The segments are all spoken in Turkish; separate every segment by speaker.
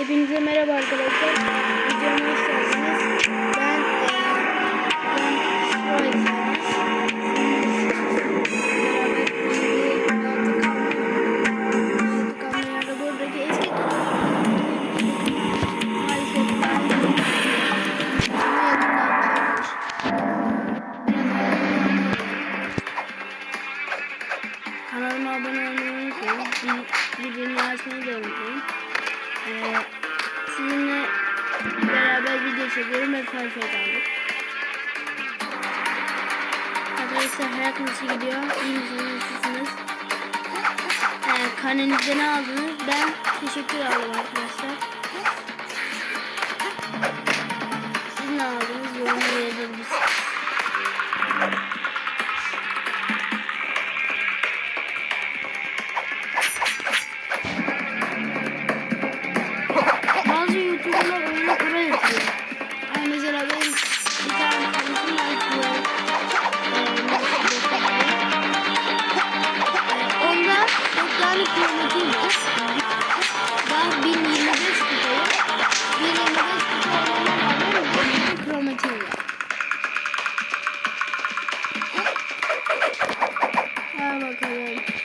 Speaker 1: Hepinize merhaba arkadaşlar. Videoma hoş geldiniz. Ben maalesef Kanalıma abone olmayı unutmayın. Bildirimleri açmayı da unutmayın. Ee, sizinle beraber video çekiyorum ve Farfet aldık. Arkadaşlar hayat nasıl gidiyor? İyi misiniz? Nasılsınız? Ee, karnenizde ne aldınız? Ben teşekkür aldım arkadaşlar. Siz ne aldınız? Yorumlara. Bakalım.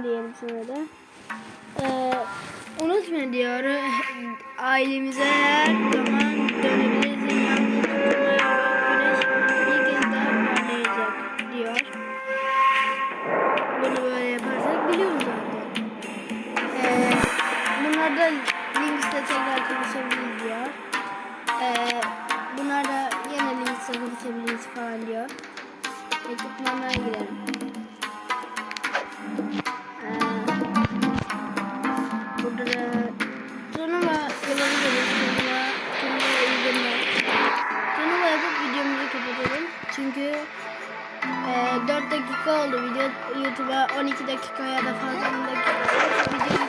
Speaker 1: Tamam diyelim sonra da. Ee, unutma diyor. Ailemize her zaman dönebiliriz. Yalnız güneş diyor. Bunu böyle yaparsak biliyoruz zaten. Ee, bunlarda Links'te tekrar konuşabiliriz diyor. Ee, bunlar da yine Links'te konuşabiliriz falan diyor. Ekipmanlara girelim. Turnuva yapabiliriz. Turnuva, turnuva izleme. Turnuva yapıp videomuzu kapatalım. Çünkü e, 4 dakika oldu video. YouTube'a 12 dakika ya da fazla 10 dakika. Video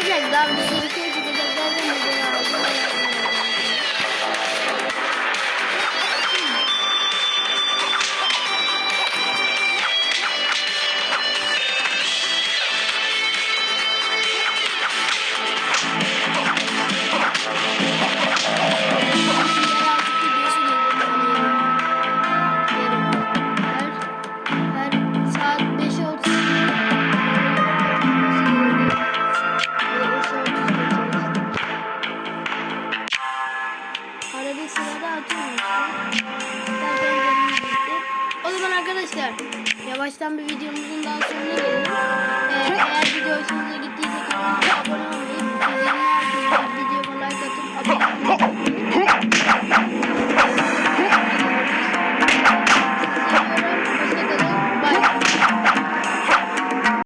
Speaker 1: Arkadaşlar daha bir sürü şey Böyle sırada atıyorum işte. O zaman arkadaşlar yavaştan bir videomuzun daha sonuna gelelim. Ee, eğer video hoşunuza gittiyse kanalıma abone olmayı,